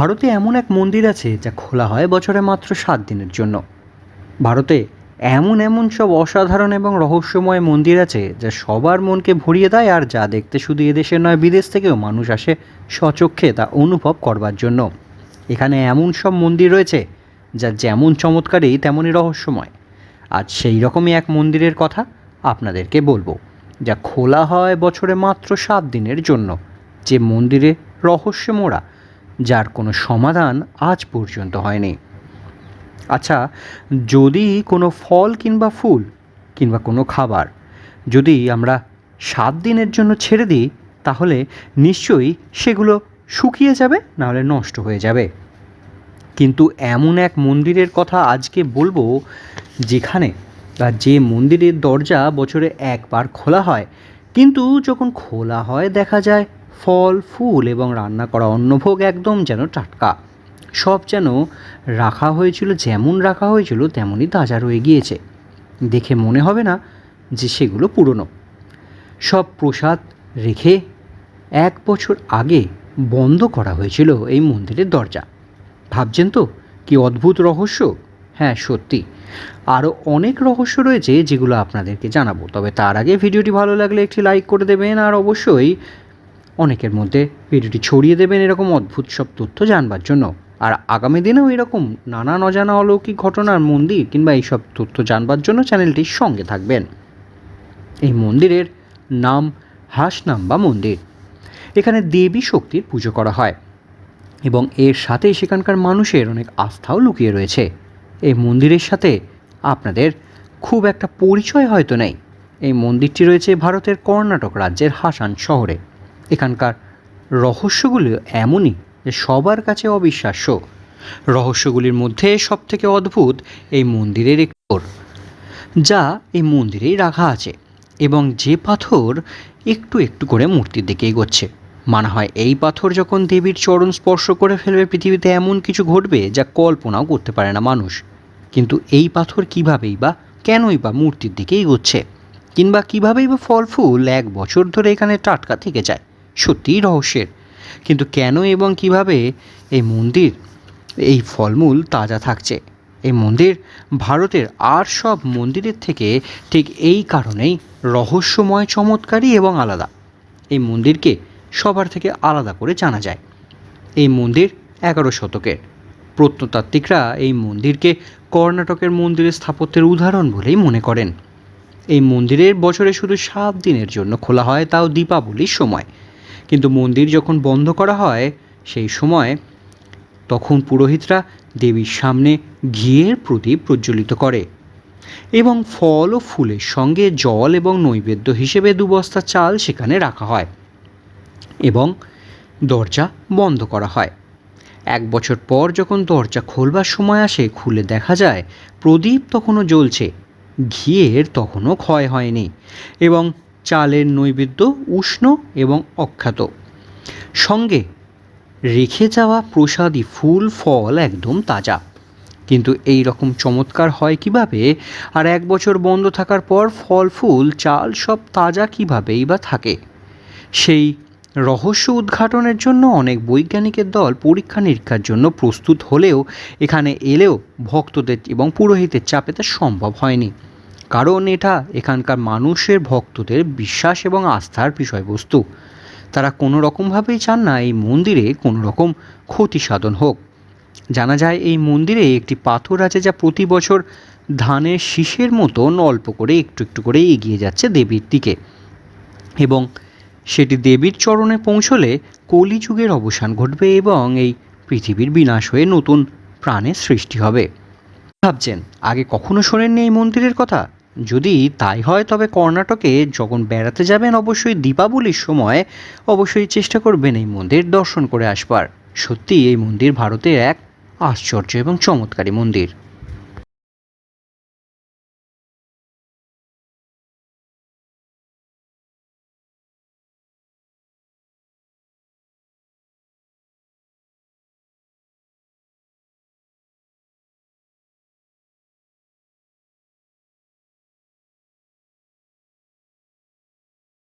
ভারতে এমন এক মন্দির আছে যা খোলা হয় বছরে মাত্র সাত দিনের জন্য। ভারতে এমন এমন সব অসাধারণ এবং রহস্যময় মন্দির আছে যা সবার মনকে ভরিয়ে দেয় আর যা দেখতে শুধু এদেশের নয়, বিদেশ থেকেও মানুষ আসে স্বচক্ষে তা অনুভব করবার জন্য। এখানে এমন সব মন্দির রয়েছে যা যেমন চমৎকারী তেমনই রহস্যময়। আজ সেই রকমই এক মন্দিরের কথা আপনাদেরকে বলব, যা খোলা হয় বছরে মাত্র সাত দিনের জন্য। যে মন্দিরে রহস্য মোড়া যার কোনো সমাধান আজ পর্যন্ত হয়নি। আচ্ছা যদি কোনো ফল কিংবা ফুল কিংবা কোনো খাবার যদি আমরা সাত দিনের জন্য ছেড়ে দিই, তাহলে নিশ্চয়ই সেগুলো শুকিয়ে যাবে, নাহলে নষ্ট হয়ে যাবে। কিন্তু এমন এক মন্দিরের কথা আজকে বলব, যেখানে বা যে মন্দিরের দরজা বছরে একবার খোলা হয়, কিন্তু যখন খোলা হয় দেখা যায় ফল, ফুল এবং রান্না করা অন্নভোগ একদম যেন টাটকা। সব যেন রাখা হয়েছিল, যেমন রাখা হয়েছিল, তেমনই তাজা রয়ে গিয়েছে। দেখে মনে হবে না যে সেগুলো পুরনো। সব প্রসাদ রেখে এক বছর আগে বন্ধ করা হয়েছিল এই মন্দিরের দরজা। ভাবছেন তো, কি অদ্ভুত রহস্য? হ্যাঁ সত্যি। আরও অনেক রহস্য রয়েছে যেগুলো আপনাদেরকে জানাব। তবে তার আগে ভিডিওটি ভালো লাগলে একটি লাইক করে দেবেন, আর অবশ্যই অনেকের মধ্যে ভিডিওটি ছড়িয়ে দেবেন এরকম অদ্ভুত সব তথ্য জানবার জন্য। আর আগামী দিনেও এরকম নানান অজানা অলৌকিক ঘটনার মন্দির কিংবা এইসব তথ্য জানবার জন্য চ্যানেলটির সঙ্গে থাকবেন। এই মন্দিরের নাম হাসনাম্বা মন্দির। এখানে দেবী শক্তির পুজো করা হয় এবং এর সাথে সেখানকার মানুষের অনেক আস্থাও লুকিয়ে রয়েছে। এই মন্দিরের সাথে আপনাদের খুব একটা পরিচয় হয়তো নেই। এই মন্দিরটি রয়েছে ভারতের কর্ণাটক রাজ্যের হাসান শহরে। এখানকার রহস্যগুলো এমনই যে সবার কাছে অবিশ্বাস্য। রহস্যগুলির মধ্যে সবথেকে অদ্ভুত এই মন্দিরের একটি যা এই মন্দিরেই রাখা আছে এবং যে পাথর একটু একটু করে মূর্তির দিকে এগোচ্ছে। মানা হয় এই পাথর যখন দেবীর চরণ স্পর্শ করে ফেলবে পৃথিবীতে এমন কিছু ঘটবে যা কল্পনাও করতে পারে না মানুষ। কিন্তু এই পাথর কীভাবেই বা কেনই বা মূর্তির দিকে এগোচ্ছে? কিংবা কীভাবেই বা ফল ফুল এক বছর ধরে এখানে টাটকা থেকে যায়? সত্যিই রহস্যের। কিন্তু কেন এবং কীভাবে এই মন্দির, এই ফলমূল তাজা থাকছে? এই মন্দির ভারতের আর সব মন্দিরের থেকে ঠিক এই কারণেই রহস্যময়, চমৎকারী এবং আলাদা। এই মন্দিরকে সবার থেকে আলাদা করে জানা যায়। এই মন্দির এগারো শতকের। প্রত্নতাত্ত্বিকরা এই মন্দিরকে কর্ণাটকের মন্দিরের স্থাপত্যের উদাহরণ বলেই মনে করেন। এই মন্দিরের বছরে শুধু সাত দিনের জন্য খোলা হয়, তাও দীপাবলির সময়। কিন্তু মন্দির যখন বন্ধ করা হয়, সেই সময় তখন পুরোহিতরা দেবীর সামনে ঘিয়ের প্রদীপ প্রজ্বলিত করে এবং ফল ও ফুলের সঙ্গে জল এবং নৈবেদ্য হিসেবে দু বস্তা চাল সেখানে রাখা হয় এবং দরজা বন্ধ করা হয়। এক বছর পর যখন দরজা খোলবার সময় আসে, খুলে দেখা যায়, প্রদীপ তখনও জ্বলছে, ঘিয়ের তখনও ক্ষয় হয়নি এবং চালের নৈবেদ্য উষ্ণ এবং অখ্যাত। সঙ্গে রেখে যাওয়া প্রসাদী ফুল, ফল একদম তাজা। কিন্তু এই রকম চমৎকার হয় কীভাবে? আর এক বছর বন্ধ থাকার পর ফল, ফুল, চাল সব তাজা কীভাবেই বা থাকে? সেই রহস্য উদ্ঘাটনের জন্য অনেক বৈজ্ঞানিকের দল পরীক্ষা নিরীক্ষার জন্য প্রস্তুত হলেও এখানে এলেও ভক্তদের এবং পুরোহিতের চাপে তা সম্ভব হয়নি। কারণ এটা এখানকার মানুষের ভক্তদের বিশ্বাস এবং আস্থার বিষয়বস্তু। তারা কোনো রকমভাবেই চান না এই মন্দিরে কোনো রকম ক্ষতি সাধন হোক। জানা যায় এই মন্দিরে একটি পাথর আছে যা প্রতি বছর ধানের শীষের মতন অল্প করে একটু একটু করে এগিয়ে যাচ্ছে দেবীর দিকে এবং সেটি দেবীর চরণে পৌঁছলে কলিযুগের অবসান ঘটবে এবং এই পৃথিবীর বিনাশ হয়ে নতুন প্রাণের সৃষ্টি হবে। ভাবছেন, আগে কখনো শোনেননি এই মন্দিরের কথা? যদি তাই হয়, তবে কর্ণাটকে যখন বেড়াতে যাবেন, অবশ্যই দীপাবলির সময় অবশ্যই চেষ্টা করবেন এই মন্দির দর্শন করে আসবার। সত্যি এই মন্দির ভারতের এক আশ্চর্য এবং চমৎকারী মন্দির।